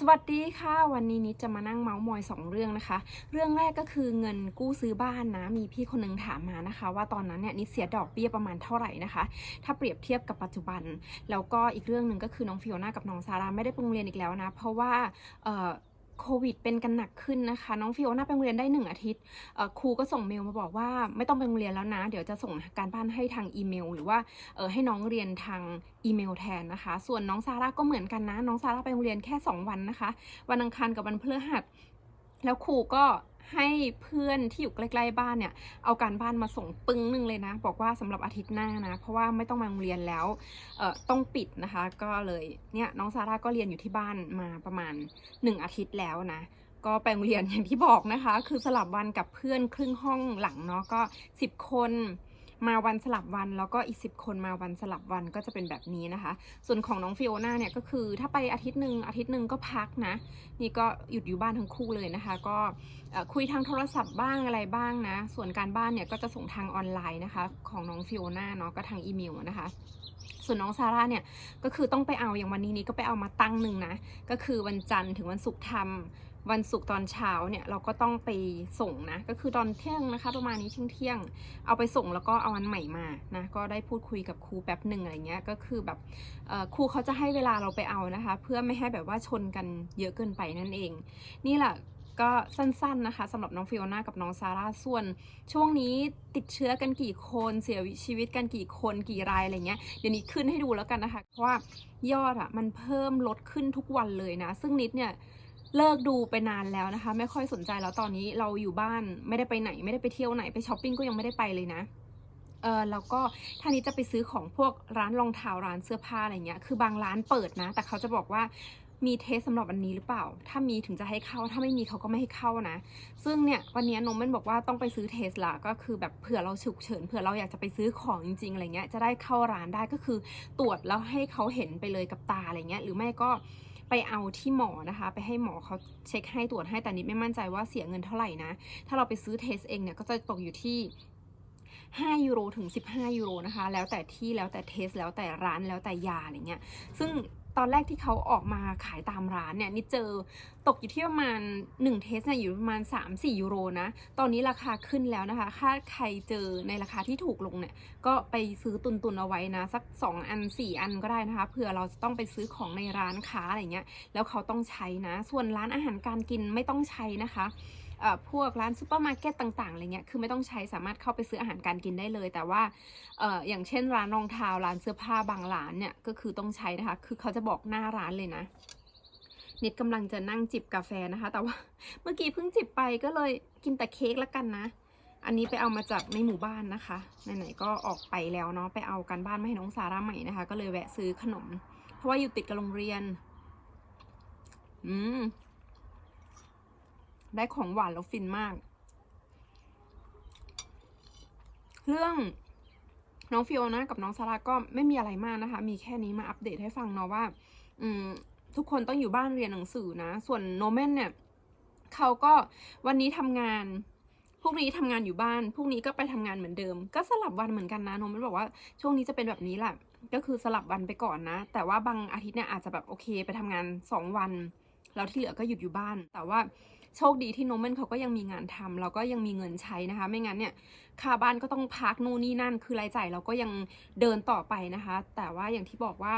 สวัสดีค่ะ วันนี้นิดจะมานั่งเมาส์มอยสองเรื่องนะคะ เรื่องแรกก็คือเงินกู้ซื้อบ้านนะ มีพี่คนนึงถามมานะคะ ว่าตอนนั้นเนี่ยนิดเสียดอกเบี้ยประมาณเท่าไหร่นะคะ ถ้าเปรียบเทียบกับปัจจุบัน แล้วก็อีกเรื่องหนึ่งก็คือน้องฟิโอนากับน้องซาร่าไม่ได้ไปโรงเรียนอีกแล้วนะ เพราะว่าเอ่อ โควิดเป็นกันหนักขึ้นนะคะ น้องฟิโอนาไปโรงเรียนได้หนึ่งอาทิตย์ครูก็ส่งเมลมาบอกว่าไม่ต้องไปโรงเรียนแล้วนะ เดี๋ยวจะส่งการบ้านให้ทางอีเมล หรือว่าให้น้องเรียนทางอีเมลแทนนะคะ ส่วนน้องซาร่าก็เหมือนกันนะ น้องซาร่าไปโรงเรียนแค่ 2 วันนะคะ วันอังคารกับวันพฤหัส แล้วครูก็ ให้เพื่อนที่อยู่ใกล้ๆบ้านเนี่ย เอาการบ้านมาส่งปึ้งนึงเลยนะ บอกว่าสำหรับอาทิตย์หน้านะ เพราะว่าไม่ต้องมาโรงเรียนแล้วเอ่อต้องปิดนะคะ ก็เลยเนี่ยน้องซาร่าก็เรียนอยู่ที่บ้านมาประมาณ 1 อาทิตย์แล้วนะก็ไปโรงเรียนอย่างที่บอกนะคะ คือสลับวันกับเพื่อนครึ่งห้องหลังเนาะก็ 10 คน มาวันสลับวัน แล้วก็อีก 10 คนมาวันสลับวันก็จะเป็นแบบนี้นะคะ ส่วนของน้องฟิโอนาเนี่ยก็คือถ้าไปอาทิตย์หนึ่งอาทิตย์หนึ่งก็พักนะ นี่ก็หยุดอยู่บ้านทั้งคู่เลยนะคะ ก็คุยทางโทรศัพท์บ้างอะไรบ้างนะ ส่วนการบ้านเนี่ยก็จะส่งทางออนไลน์นะคะ ของน้องฟิโอนาเนาะก็ทางอีเมลนะคะส่วนน้องซาร่าเนี่ยก็คือต้องไปเอาอย่างวันนี้นี้ก็ไปเอามาตั้งหนึ่งนะ ก็คือวันจันทร์ถึงวันศุกร์ทำ วันศุกร์ตอนเช้าเนี่ยเราก็ต้องไปส่งนะ ก็คือตอนเที่ยงนะคะ ประมาณนี้เที่ยงเที่ยงเอาไปส่งแล้วก็เอาอันใหม่มานะก็ได้พูดคุยกับครูแป๊บหนึ่งอะไรเงี้ยก็คือแบบครูเขาจะให้เวลาเราไปเอานะคะ เพื่อไม่ให้แบบว่าชนกันเยอะเกินไปนั่นเอง นี่แหละก็สั้นๆนะคะสำหรับน้องฟิโอนากับน้องซาร่าส่วน ช่วงนี้ติดเชื้อกันกี่คนเสียชีวิตกันกี่คนกี่รายอะไรเงี้ยเดี๋ยวนี้ขึ้นให้ดูแล้วกันนะคะ เพราะว่ายอดอะมันเพิ่มลดขึ้นทุกวันเลยนะ ซึ่งนิดเนี่ย เลิกดูไปนานแล้วนะคะ ไม่ค่อยสนใจแล้วตอนนี้เราอยู่บ้านไม่ได้ไปไหน ไม่ได้ไปเที่ยวไหนไปช้อปปิ้งก็ยังไม่ได้ไปเลยนะเออแล้วก็ถ้านี้จะไปซื้อของพวกร้านรองเท้าร้านเสื้อผ้าอะไรเงี้ย คือบางร้านเปิดนะ แต่เขาจะบอกว่ามีเทสสำหรับวันนี้หรือเปล่า ถ้ามีถึงจะให้เข้า ถ้าไม่มีเขาก็ไม่ให้เข้านะ ซึ่งเนี่ยวันนี้นมมันบอกว่าต้องไปซื้อเทสละก็คือแบบเผื่อเราฉุกเฉิน เผื่อเราอยากจะไปซื้อของจริงๆอะไรเงี้ย จะได้เข้าร้านได้ก็คือตรวจแล้วให้เขาเห็นไปเลยกับตาอะไรเงี้ย หรือไม่ก็ ไปเอาที่หมอนะคะ ไปให้หมอเขาเช็คให้ตรวจให้แต่นิดไม่มั่นใจว่าเสียเงินเท่าไหร่นะ ถ้าเราไปซื้อเทสเองเนี่ยก็จะตกอยู่ที่5ยูโรถึง 15 ยูโรนะคะ แล้วแต่ที่แล้วแต่เทส แล้วแต่ร้านแล้วแต่ยาอะไรเงี้ย ซึ่ง ตอนแรกที่เขาออกมาขายตามร้านเนี่ยนี่เจอตกอยู่ที่ประมาณ 1 เทสเนี่ยอยู่ประมาณ 3-4 ยูโรนะ ตอนนี้ราคาขึ้นแล้วนะคะ ถ้าใครเจอในราคาที่ถูกลงเนี่ย ก็ไปซื้อตุนๆเอาไว้นะ สัก 2 อัน 4 อันก็ได้นะคะเผื่อเราจะต้องไปซื้อของในร้านค้าอะไรเงี้ยแล้วเขาต้องใช้นะ ส่วนร้านอาหารการกินไม่ต้องใช้นะคะ พวกร้านซูเปอร์มาร์เก็ตต่างๆอะไรเงี้ยคือไม่ต้องใช้สามารถเข้าไปซื้ออาหารการกินได้เลย แต่ว่าอย่างเช่นร้านรองเท้าร้านเสื้อผ้าบางร้านเนี่ยก็คือต้องใช้นะคะ คือเขาจะบอกหน้าร้านเลยนะนิดกำลังจะนั่งจิบกาแฟนะคะ แต่ว่าเมื่อกี้เพิ่งจิบไปก็เลยกินแต่เค้กละกันนะ อันนี้ไปเอามาจากในหมู่บ้านนะคะไหนๆก็ออกไปแล้วเนาะไปเอาการบ้านมาให้น้องซาร่าใหม่นะคะ ก็เลยแวะซื้อขนม เพราะว่าอยู่ติดกับโรงเรียน อืม ได้ของหวานแล้วฟินมาก เรื่องน้องฟิโอนากับน้องซาร่าก็ไม่มีอะไรมากนะคะ มีแค่นี้มาอัปเดตให้ฟังเนาะว่า อืม ทุกคนต้องอยู่บ้านเรียนหนังสือนะ ส่วนโนเมนเนี่ยเขาก็วันนี้ทำงานพรุ่งนี้ทำงานอยู่บ้านพรุ่งนี้ก็ไปทำงานเหมือนเดิม ก็สลับวันเหมือนกันนะโนเมนบอกว่าช่วงนี้จะเป็นแบบนี้แหละก็คือสลับวันไปก่อนนะ แต่ว่าบางอาทิตย์เนี่ยอาจจะแบบโอเค ไปทำงานสองวัน แล้วที่เหลือก็หยุดอยู่บ้าน แต่ว่า โชคดีที่โนเมนเขาก็ยังมีงานทำแล้วก็ยังมีเงินใช้นะคะ ไม่งั้นเนี่ยค่าบ้านก็ต้องพักนู่นนี่นั่น คือรายจ่ายเราก็ยังเดินต่อไปนะคะ แต่ว่าอย่างที่บอกว่า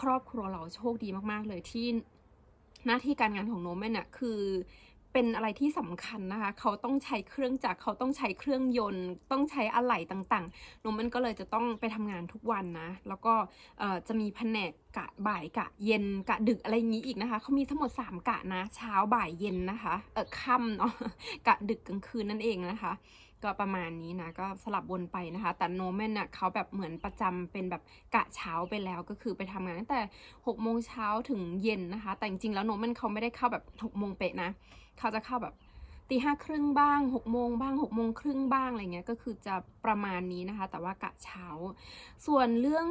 ครอบครัวเราโชคดีมากๆเลยที่หน้าที่การงานของโนเมนน่ะคือ เป็นอะไรที่สำคัญนะคะ เขาต้องใช้เครื่องจักรเขาต้องใช้เครื่องยนต์ ต้องใช้อะไหล่ต่างๆโนเมนก็เลยจะต้องไปทำงานทุกวันนะ แล้วก็จะมีแผนกกะบ่ายกะเย็นกะดึกอะไรอย่างนี้อีกนะคะ เขามีทั้งหมด 3 กะนะ เช้าบ่ายเย็นนะคะ เออค่ำเนาะกะดึกกลางคืนนั่นเองนะคะ ก็ประมาณนี้นะ ก็สลับวนไปนะคะ แต่โนเมนน่ะเขาแบบเหมือนประจำเป็นแบบกะเช้าไปแล้วก็คือไปทำงานตั้งแต่6โมงเช้าถึงเย็นนะคะ แต่จริงๆแล้วโนเมนเขาไม่ได้เข้าแบบ6โมงเป๊ะนะ เขาจะเข้าแบบตีห้าครึ่งบ้างหกโมงบ้างหกโมงครึ่งบ้างอะไรเงี้ยก็คือจะประมาณนี้นะคะ แต่ว่ากะเช้า ส่วนเรื่อง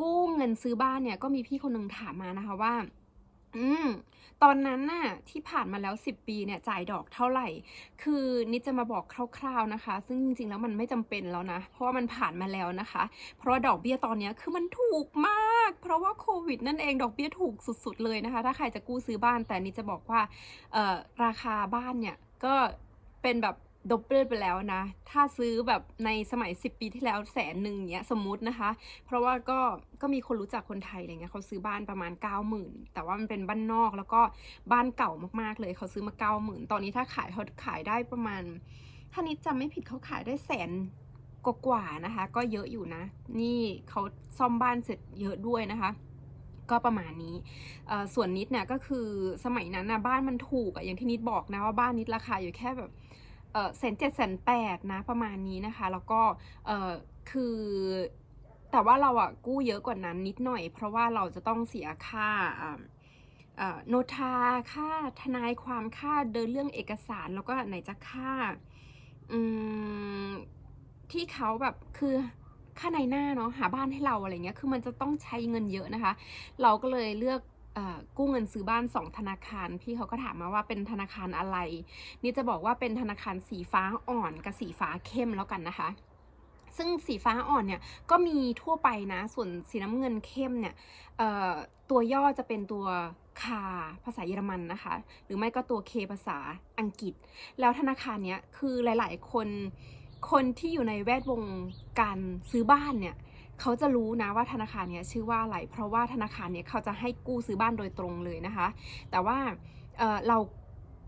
กู้เงินซื้อบ้านเนี่ยก็มีพี่คนหนึ่งถามมานะคะว่า อืมตอนนั้นน่ะที่ผ่านมาแล้ว 10 ปีเนี่ยจ่ายดอกเท่าไหร่ คือนิดจะมาบอกคร่าวๆนะคะ ซึ่งจริงๆแล้วมันไม่จำเป็นแล้วนะ เพราะว่ามันผ่านมาแล้วนะคะ เพราะว่าดอกเบี้ยตอนนี้คือมันถูกมาก เพราะว่าโควิดนั่นเองดอกเบี้ยถูกสุดๆเลยนะคะ ถ้าใครจะกู้ซื้อบ้านแต่นิดจะบอกว่าเอ่อราคาบ้านเนี่ยก็เป็นแบบ ดบเบิลไปแล้วนะ ถ้าซื้อแบบในสมัย 10 ปีที่แล้วแสนหนึ่งเนี้ยสมมุตินะคะ เพราะว่าก็ก็มีคนรู้จักคนไทยอะไรเงี้ยเขาซื้อบ้านประมาณ 90,000 แต่ว่ามันเป็นบ้านนอกแล้วก็บ้านเก่ามากๆเลยเขาซื้อมา 90,000 ตอนนี้ถ้าขายเขาขายได้ประมาณ ถ้านิดจำไม่ผิดเขาขายได้แสนกว่าๆนะคะ ก็เยอะอยู่นะ นี่เขาซ่อมบ้านเสร็จเยอะด้วยนะคะก็ประมาณนี้ ส่วนนิดเนี่ยก็คือสมัยนั้นนะบ้านมันถูกอะอย่างที่นิดบอกนะว่าบ้านนิดราคาอยู่แค่แบบ แสนเจ็ดแสนแปดนะประมาณนี้นะคะ แล้วก็เออคือแต่ว่าเราอะกู้เยอะกว่านั้นนิดหน่อย เพราะว่าเราจะต้องเสียค่าโนทาค่าทนายความค่าเดินเรื่องเอกสารแล้วก็ไหนจะค่าที่เขาแบบคือค่าในหน้าเนาะหาบ้านให้เราอะไรเงี้ยคือมันจะต้องใช้เงินเยอะนะคะ เราก็เลยเลือก กู้เงินซื้อบ้านสองธนาคาร พี่เขาก็ถามมาว่าเป็นธนาคารอะไร นี่จะบอกว่าเป็นธนาคารสีฟ้าอ่อนกับสีฟ้าเข้มแล้วกันนะคะ ซึ่งสีฟ้าอ่อนเนี่ยก็มีทั่วไปนะ ส่วนสีน้ำเงินเข้มเนี่ยตัวย่อจะเป็นตัวคาภาษาเยอรมันนะคะ หรือไม่ก็ตัวเคภาษาอังกฤษ แล้วธนาคารเนี้ยคือหลาย ๆ คนคนที่อยู่ในแวดวงการซื้อบ้านเนี่ย เขาจะรู้นะว่าธนาคารเนี้ยชื่อว่าอะไร เพราะว่าธนาคารเนี้ยเขาจะให้กู้ซื้อบ้านโดยตรงเลยนะคะ แต่ว่าเอ่อเรา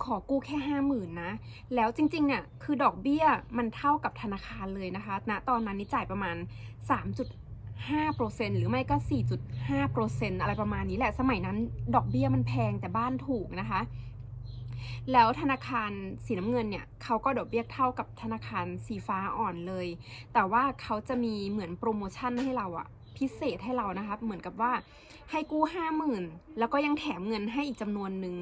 ขอกู้แค่ห้าหมื่นนะ แล้วจริงๆ เนี่ย คือดอกเบี้ยมันเท่ากับธนาคารเลยนะคะณนะตอนนั้นนี่จ่ายประมาณ 3.5%หรือไม่ก็ 4.5%อะไรประมาณนี้แหละ สมัยนั้นดอกเบี้ยมันแพงแต่บ้านถูกนะคะ แล้วธนาคารสีน้ำเงินเนี่ยเขาก็ดอกเบี้ยเท่ากับธนาคารสีฟ้าอ่อนเลย แต่ว่าเขาจะมีเหมือนโปรโมชั่นให้เราอะพิเศษให้เรานะคะเหมือนกับว่าให้กู้ห้าหมื่นแล้วก็ยังแถมเงินให้อีกจำนวนหนึ่ง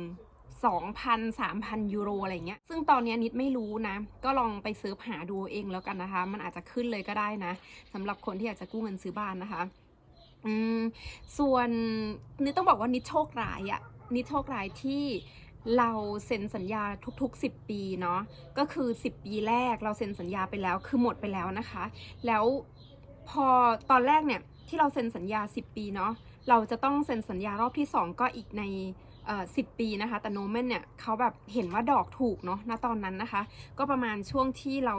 2,000 3,000 ยูโรอะไรเงี้ย ซึ่งตอนนี้นิดไม่รู้นะ ก็ลองไปเซิร์ชหาดูเองแล้วกันนะคะ มันอาจจะขึ้นเลยก็ได้นะสำหรับคนที่อยากจะกู้เงินซื้อบ้านนะคะ อืม ส่วนนิดต้องบอกว่านิดโชคร้ายอะนิดโชคร้ายที่ เราเซ็นสัญญาทุก ๆ 10 ปีเนาะก็คือ 10 ปีแรกเราเซ็นสัญญาไปแล้วคือหมดไปแล้วนะคะ แล้วพอตอนแรกเนี่ยที่เราเซ็นสัญญา 10 ปีเนาะเราจะต้องเซ็นสัญญารอบที่ 2 ก็อีกในสิบปีนะคะ แต่โนเมนเนี่ยเขาแบบเห็นว่าดอกถูกเนาะณตอนนั้นนะคะ ก็ประมาณช่วงที่เรา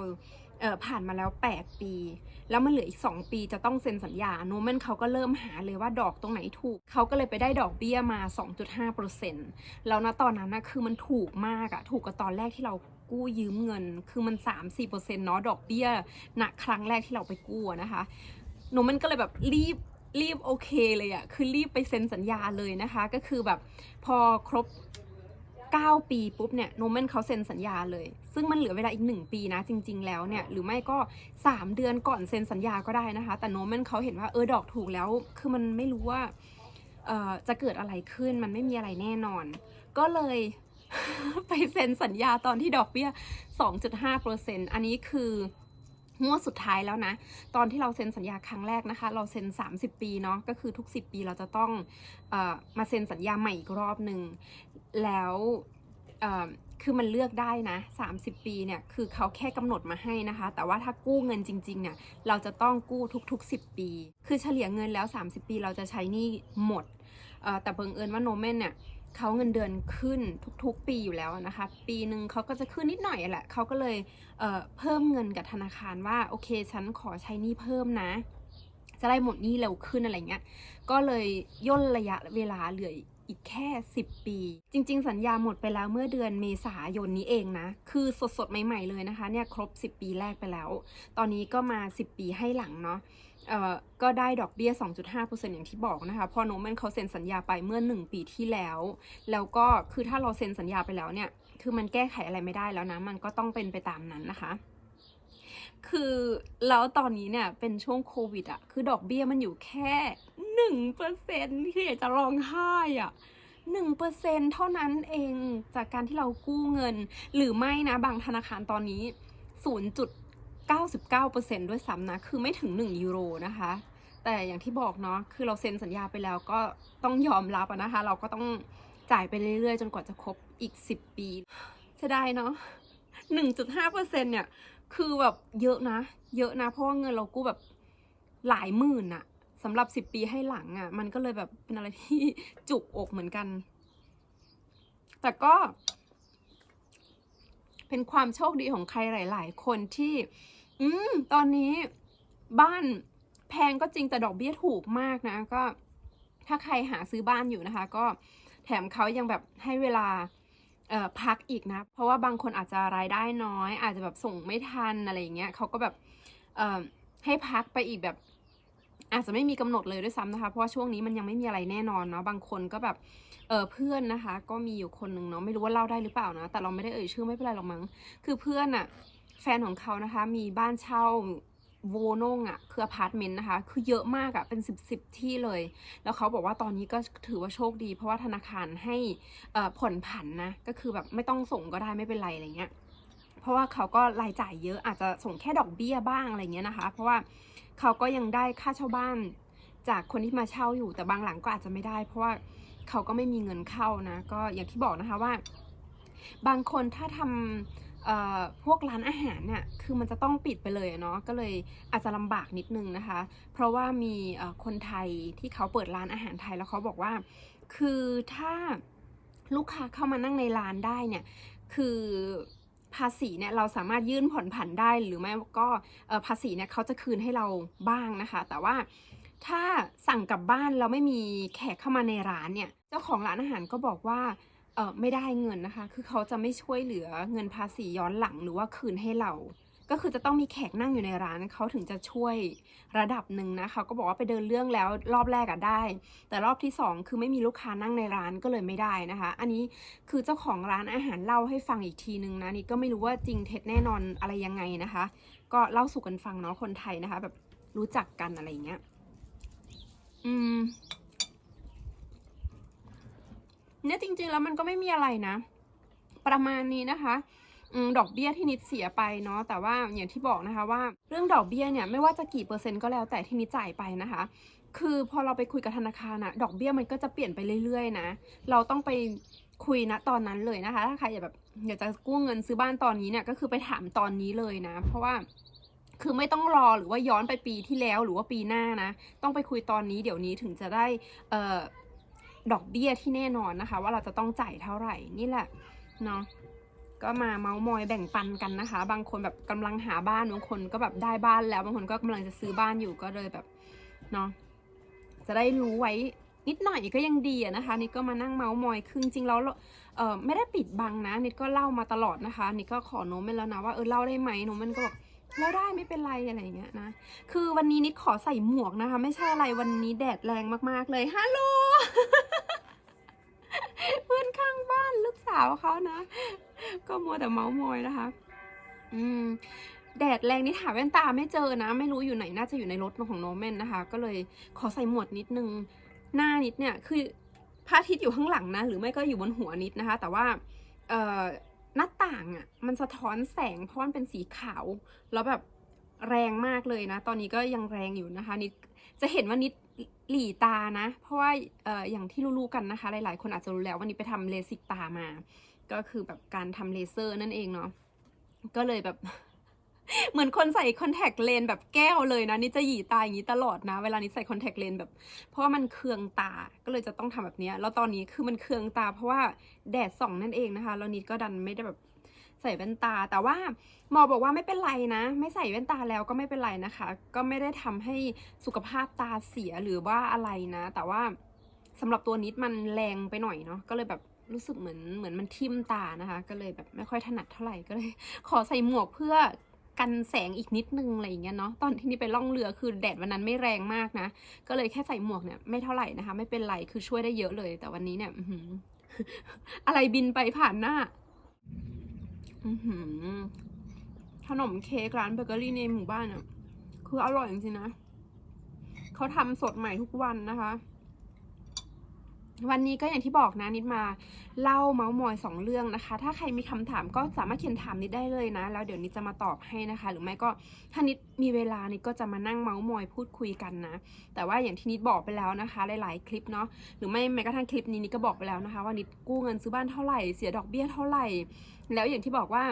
ผ่านมาแล้ว 8 ปี แล้วมันเหลืออีก 2 ปีจะต้องเซ็นสัญญาโนเมนเขาก็เริ่มหาเลยว่าดอกตรงไหนถูก เขาก็เลยไปได้ดอกเบี้ยมา 2.5%แล้วณตอนนั้นนะคือมันถูกมากอะถูกกว่าตอนแรกที่เรากู้ยืมเงิน คือมัน 3-4%เนาะดอกเบี้ยณครั้งแรกที่เราไปกู้นะคะหนูมันก็เลยแบบรีบรีบโอเคเลยอะคือรีบไปเซ็นสัญญาเลยนะคะ ก็คือแบบพอครบ 9 ปีปุ๊บเนี่ยโนเมนเขาเซ็นสัญญาเลย ซึ่งมันเหลือเวลาอีก 1 ปีนะจริง ๆ แล้วเนี่ยหรือไม่ก็ 3 เดือนก่อนเซ็นสัญญาก็ได้นะคะ แต่โนเมนเขาเห็นว่าเออดอกถูกแล้ว คือมันไม่รู้ว่าจะเกิดอะไรขึ้นมันไม่มีอะไรแน่นอน ก็เลยไปเซ็นสัญญาตอนที่ดอกเบี้ย 2.5%อันนี้คืองวดสุดท้ายแล้วนะ ตอนที่เราเซ็นสัญญาครั้งแรกนะคะ เราเซ็น 30 ปีเนาะ ก็คือทุก 10 ปีเราจะต้องอมาเซ็นสัญญาใหม่อีกรอบหนึ่ง แล้วคือมันเลือกได้นะ 30 ปีเนี่ย คือเขาแค่กำหนดมาให้นะคะ แต่ว่าถ้ากู้เงินจริง ๆ เนี่ย เราจะต้องกู้ทุก ๆ 10 ปี คือเฉลี่ยเงินแล้ว 30 ปีเราจะใช้นี่หมดเอ่อแต่บังเอิญว่าโนเมนเนี่ยเขาเงินเดือนขึ้นทุกๆ ปีอยู่แล้วนะคะ ปีหนึ่งเขาก็จะขึ้นนิดหน่อยแหละเขาก็เลยเเพิ่มเงินกับธนาคารว่า โอเค ฉันขอใช้นี้เพิ่มนะ จะได้หมดนี้เร็วขึ้นอะไรเงี้ย ก็เลยย่นระยะเวลาเหลือ อีกแค่ 10 ปี จริง ๆ สัญญาหมดไปแล้วเมื่อเดือนเมษายนนี้เองนะ คือสดๆ ใหม่ ๆ เลยนะคะเนี่ยครบ 10 ปีแรกไปแล้ว ตอนนี้ก็มา 10 ปีให้หลังเนาะก็ได้ดอกเบี้ย 2.5%อย่างที่บอกนะคะ พอโนมันเขาเซ็นสัญญาไปเมื่อ 1 ปีที่แล้ว แล้วก็คือถ้าเราเซ็นสัญญาไปแล้วเนี่ย คือมันแก้ไขอะไรไม่ได้แล้วนะ มันก็ต้องเป็นไปตามนั้นนะคะ คือแล้วตอนนี้เนี่ยเป็นช่วงโควิดอะคือดอกเบี้ยมันอยู่แค่ หนึ่งเปอร์เซ็นที่อยากจะร้องไห้อะหนึ่งเปอร์เซ็นเท่านั้นเองจากการที่เรากู้เงิน หรือไม่นะบางธนาคารตอนนี้ศูนย์จุดเก้าสิบเก้าเปอร์เซ็นด้วยซ้ำนะ คือไม่ถึงหนึ่งยูโรนะคะ แต่อย่างที่บอกเนาะคือเราเซ็นสัญญาไปแล้วก็ต้องยอมรับนะคะ เราก็ต้องจ่ายไปเรื่อยๆ จนกว่าจะครบอีก10ปีจะได้เนาะ1.5%เนี่ย คือแบบเยอะนะ เยอะนะ เพราะว่าเงินเรากู้แบบหลายหมื่นอะ สำหรับ10ปีให้หลังอะมันก็เลยแบบเป็นอะไรที่จุกอกเหมือนกัน แต่ก็ เป็นความโชคดีของใครหลาย ๆ คนที่ อืมตอนนี้บ้านแพงก็จริงแต่ดอกเบี้ยถูกมากนะ ก็ ถ้าใครหาซื้อบ้านอยู่นะคะ ก็แถมเขายังแบบให้เวลาพักอีกนะ เพราะว่าบางคนอาจจะรายได้น้อย อาจจะแบบส่งไม่ทันอะไรอย่างเงี้ยเขาก็แบบเอ่อให้พักไปอีกแบบ อาจจะไม่มีกำหนดเลยด้วยซ้ำนะคะ เพราะว่าช่วงนี้มันยังไม่มีอะไรแน่นอนเนาะ บางคนก็แบบเออเพื่อนนะคะ ก็มีอยู่คนหนึ่งเนาะ ไม่รู้ว่าเล่าได้หรือเปล่านะ แต่เราไม่ได้เอ่ยชื่อไม่เป็นไรหรอกมั้ง คือเพื่อนอะแฟนของเขานะคะ มีบ้านเช่าโวโนงอะคืออพาร์ตเมนต์นะคะ คือเยอะมากอะเป็นสิบสิบที่เลย แล้วเขาบอกว่าตอนนี้ก็ถือว่าโชคดี เพราะว่าธนาคารให้ผ่อนผันนะ ก็คือแบบไม่ต้องส่งก็ได้ไม่เป็นไรอะไรเงี้ย เพราะว่าเขาก็รายจ่ายเยอะอาจจะส่งแค่ดอกเบี้ยบ้างอะไรเงี้ยนะคะ เพราะว่าเขาก็ยังได้ค่าเช่าบ้านจากคนที่มาเช่าอยู่แต่บางหลังก็อาจจะไม่ได้ เพราะว่าเขาก็ไม่มีเงินเข้านะ ก็อย่างที่บอกนะคะว่า บางคนถ้าทำพวกร้านอาหารเนี่ยคือมันจะต้องปิดไปเลยเนาะก็เลยอาจจะลำบากนิดนึงนะคะ เพราะว่ามีคนไทยที่เขาเปิดร้านอาหารไทยแล้วเขาบอกว่า คือถ้าลูกค้าเข้ามานั่งในร้านได้เนี่ยคือ ภาษีเนี่ยเราสามารถยื่นผ่อนผันได้หรือไม่ก็ภาษีเนี่ยเขาจะคืนให้เราบ้างนะคะ แต่ว่าถ้าสั่งกลับบ้านเราไม่มีแขกเข้ามาในร้านเนี่ยเจ้าของร้านอาหารก็บอกว่าเออไม่ได้เงินนะคะ คือเขาจะไม่ช่วยเหลือเงินภาษีย้อนหลังหรือว่าคืนให้เรา ก็คือจะต้องมีแขกนั่งอยู่ในร้านเขาถึงจะช่วยระดับหนึ่งนะเขาก็บอกว่าไปเดินเรื่องแล้วรอบแรกอะได้ แต่รอบที่สองคือไม่มีลูกค้านั่งในร้านก็เลยไม่ได้นะคะ อันนี้คือเจ้าของร้านอาหารเล่าให้ฟังอีกทีนึงนะนี่ก็ไม่รู้ว่าจริงเท็จแน่นอนอะไรยังไงนะคะ ก็เล่าสู่กันฟังเนาะคนไทยนะคะ แบบรู้จักกันอะไรอย่างเงี้ยอืมเนี่ยจริงๆแล้วมันก็ไม่มีอะไรนะ ประมาณนี้นะคะ ดอกเบี้ยที่นิดเสียไปเนาะแต่ว่าอย่างที่บอกนะคะว่า เรื่องดอกเบี้ยเนี่ยไม่ว่าจะกี่เปอร์เซ็นต์ก็แล้วแต่ที่นิดจ่ายไปนะคะ คือพอเราไปคุยกับธนาคารอะดอกเบี้ยมันก็จะเปลี่ยนไปเรื่อยๆนะ เราต้องไปคุยนะตอนนั้นเลยนะคะ ถ้าใครอยากแบบอยากจะกู้เงินซื้อบ้านตอนนี้เนี่ยก็คือไปถามตอนนี้เลยนะ เพราะว่าคือไม่ต้องรอหรือว่าย้อนไปปีที่แล้วหรือว่าปีหน้านะ ต้องไปคุยตอนนี้เดี๋ยวนี้ถึงจะได้เอ่อดอกเบี้ยที่แน่นอนนะคะ ว่าเราจะต้องจ่ายเท่าไหร่นี่แหละเนาะ ก็มาเมาส์มอยแบ่งปันกันนะคะ บางคนแบบกำลังหาบ้านบางคนก็แบบได้บ้านแล้วบางคนก็กำลังจะซื้อบ้านอยู่ก็เลยแบบเนาะจะได้รู้ไว้นิดหน่อยก็ยังดีนะคะนี่ก็มานั่งเมาส์มอยคือจริงแล้วเออไม่ได้ปิดบังนะนิดก็เล่ามาตลอดนะคะนิดก็ขอโน้มไปแล้วนะว่าเออเล่าได้ไหมโน้มมันก็บอกแล้วได้ไม่เป็นไรอะไรอย่างเงี้ยนะ คือวันนี้นิดขอใส่หมวกนะคะ ไม่ใช่อะไรวันนี้แดดแรงมากๆเลยฮัลโหลเพื่อนข้างบ้านลูก สาวเขานะ ก็มัวแต่เมาส์มอยนะคะ อืมแดดแรงนี่หาแว่นตาไม่เจอนะ ไม่รู้อยู่ไหนน่าจะอยู่ในรถของโนเมนนะคะ ก็เลยขอใส่หมวกนิดนึง หน้านิดเนี่ยคือพระอาทิตย์อยู่ข้างหลังนะ หรือไม่ก็อยู่บนหัวนิดนะคะ แต่ว่าเอ่อหน้าต่างอะ่ะมันสะท้อนแสงเพราะมันเป็นสีขาว แล้วแบบแรงมากเลยนะ ตอนนี้ก็ยังแรงอยู่นะคะนิดจะเห็นว่านิด หลีตานะ เพราะว่าเอ่ออย่างที่รู้ๆกันนะคะ หลายๆ คนอาจจะรู้แล้วว่านิดไปทำเลสิกตามา ก็คือแบบการทำเลเซอร์นั่นเองเนาะก็เลยแบบเหมือนคนใส่คอนแทคเลนส์แบบแก้วเลยนะ นี่จะหยีตาอย่างนี้ตลอดนะ เวลานี้ใส่คอนแทคเลนส์แบบ เพราะว่ามันเคืองตาก็เลยจะต้องทำแบบนี้แล้วตอนนี้คือมันเคืองตาเพราะว่าแดดส่องนั่นเองนะคะ แล้วนิดก็ดันไม่ได้แบบ ใส่แว่นตา แต่ว่าหมอบอกว่าไม่เป็นไรนะ ไม่ใส่แว่นตาแล้วก็ไม่เป็นไรนะคะ ก็ไม่ได้ทำให้สุขภาพตาเสียหรือว่าอะไรนะ แต่ว่าสำหรับตัวนิดมันแรงไปหน่อยเนาะก็เลยแบบรู้สึกเหมือนเหมือนมันทิ่มตานะคะ ก็เลยแบบไม่ค่อยถนัดเท่าไหร่ก็เลย ขอใส่หมวกเพื่อกันแสงอีกนิดนึงอะไรอย่างเงี้ยเนาะตอนที่นี่ไปล่องเรือคือแดดวันนั้นไม่แรงมากนะ ก็เลยแค่ใส่หมวกเนี่ยไม่เท่าไหร่นะคะ ไม่เป็นไรคือช่วยได้เยอะเลย แต่วันนี้เนี่ยอะไรบินไปผ่านหน้า ขนมเค้กร้านเบเกอรี่ในหมู่บ้านอะ คืออร่อยจริงๆนะ เขาทำสดใหม่ทุกวันนะคะ วันนี้ก็อย่างที่บอกนะนิดมาเล่าเมาส์มอยสองเรื่องนะคะ ถ้าใครมีคำถามก็สามารถเขียนถามนิดได้เลยนะ แล้วเดี๋ยวนิดจะมาตอบให้นะคะ หรือไม่ก็ถ้านิดมีเวลานิดก็จะมานั่งเมาส์มอยพูดคุยกันนะ แต่ว่าอย่างที่นิดบอกไปแล้วนะคะหลายๆคลิปเนาะหรือไม่แม้กระทั่งคลิปนี้นิดก็บอกไปแล้วนะคะ ว่านิดกู้เงินซื้อบ้านเท่าไหร่เสียดอกเบี้ยเท่าไหร่ แล้วอย่างที่บอกว่า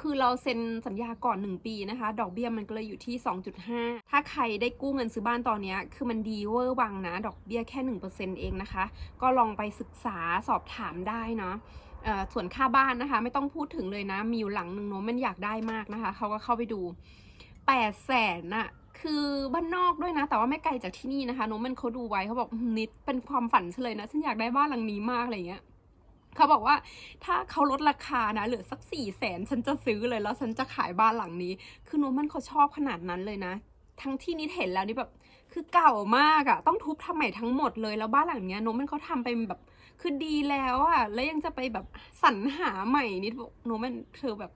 คือเราเซ็นสัญญาก่อน 1 ปีนะคะ ดอกเบี้ยมันก็เลยอยู่ที่ 2.5 ถ้าใครได้กู้เงินซื้อบ้านตอนนี้คือมันดีเวอร์วังนะ ดอกเบี้ยแค่ 1%เองนะคะ ก็ลองไปศึกษาสอบถามได้เนาะส่วนค่าบ้านนะคะ ไม่ต้องพูดถึงเลยนะ มีอยู่หลังหนึ่งโน้มมันอยากได้มากนะคะเขาก็เข้าไปดู8แสนน่ะคือบ้านนอกด้วยนะ แต่ว่าไม่ไกลจากที่นี่นะคะโน้มมันเขาดูไว้เขาบอกนิดเป็นความฝันฉันเลยนะฉันอยากได้บ้านหลังนี้มากอะไรเงี้ย เขาบอกว่าถ้าเขาลดราคานะเหลือสักสี่แสนฉันจะซื้อเลยแล้วฉันจะขายบ้านหลังนี้ คือโนมันเขาชอบขนาดนั้นเลยนะ ทั้งที่นิดเห็นแล้วนี่แบบคือเก่ามากอะต้องทุบทำใหม่ทั้งหมดเลยแล้วบ้านหลังเนี้ยโนมันเขาทำไปแบบคือดีแล้วอะแล้วยังจะไปแบบสรรหาใหม่นิดบอกโนมันเธอแบบ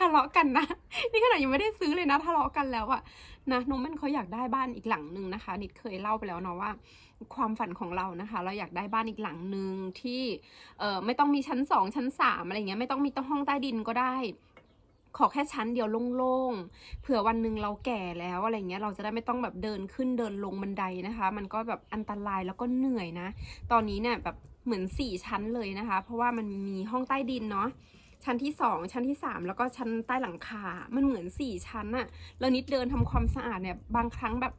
ทะเลาะกันนะ นี่ขนาดยังไม่ได้ซื้อเลยนะทะเลาะกันแล้วอะนะโนมันเขาอยากได้บ้านอีกหลังหนึ่งนะคะ นิดเคยเล่าไปแล้วเนาะว่า ความฝันของเรานะคะ เราอยากได้บ้านอีกหลังหนึ่งที่เอ่อไม่ต้องมีชั้นสองชั้นสามอะไรเงี้ยไม่ต้องมีต้องห้องใต้ดินก็ได้ขอแค่ชั้นเดียวโล่งๆ เผื่อวันหนึ่งเราแก่แล้วอะไรเงี้ย เราจะได้ไม่ต้องแบบเดินขึ้นเดินลงบันไดนะคะ มันก็แบบอันตรายแล้วก็เหนื่อยนะ ตอนนี้เนี่ยแบบเหมือนสี่ชั้นเลยนะคะ เพราะว่ามันมีห้องใต้ดินเนาะ ชั้นที่สองชั้นที่สามแล้วก็ชั้นใต้หลังคา มันเหมือนสี่ชั้นอะแล้วนิดเดินทำความสะอาดเนี่ยบางครั้งแบบ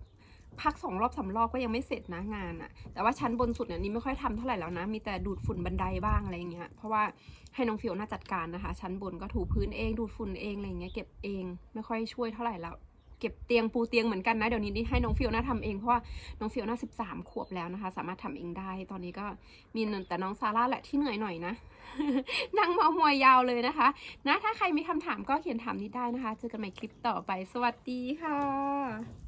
พักสองรอบสามรอบก็ยังไม่เสร็จนะงานอะแต่ว่าชั้นบนสุดเนี่ยนี่ไม่ค่อยทำเท่าไหร่แล้วนะ มีแต่ดูดฝุ่นบันไดบ้างอะไรเงี้ย เพราะว่าให้น้องฟิวน่าจัดการนะคะ ชั้นบนก็ถูพื้นเองดูดฝุ่นเองอะไรเงี้ยเก็บเอง ไม่ค่อยช่วยเท่าไหร่แล้ว เก็บเตียงปูเตียงเหมือนกันนะ เดี๋ยวนี้นี่ให้น้องฟิวน่าทำเองเพราะว่าน้องฟิวน่าสิบสามขวบแล้วนะคะ สามารถทำเองได้ ตอนนี้ก็มีแต่น้องซาร่าแหละที่เหนื่อยหน่อยนะ นั่งเมามวยยาวเลยนะคะ นะ ถ้าใครมีคำถามก็เขียนถามนิดได้นะคะ เจอกันใหม่คลิปต่อไป สวัสดีค่ะ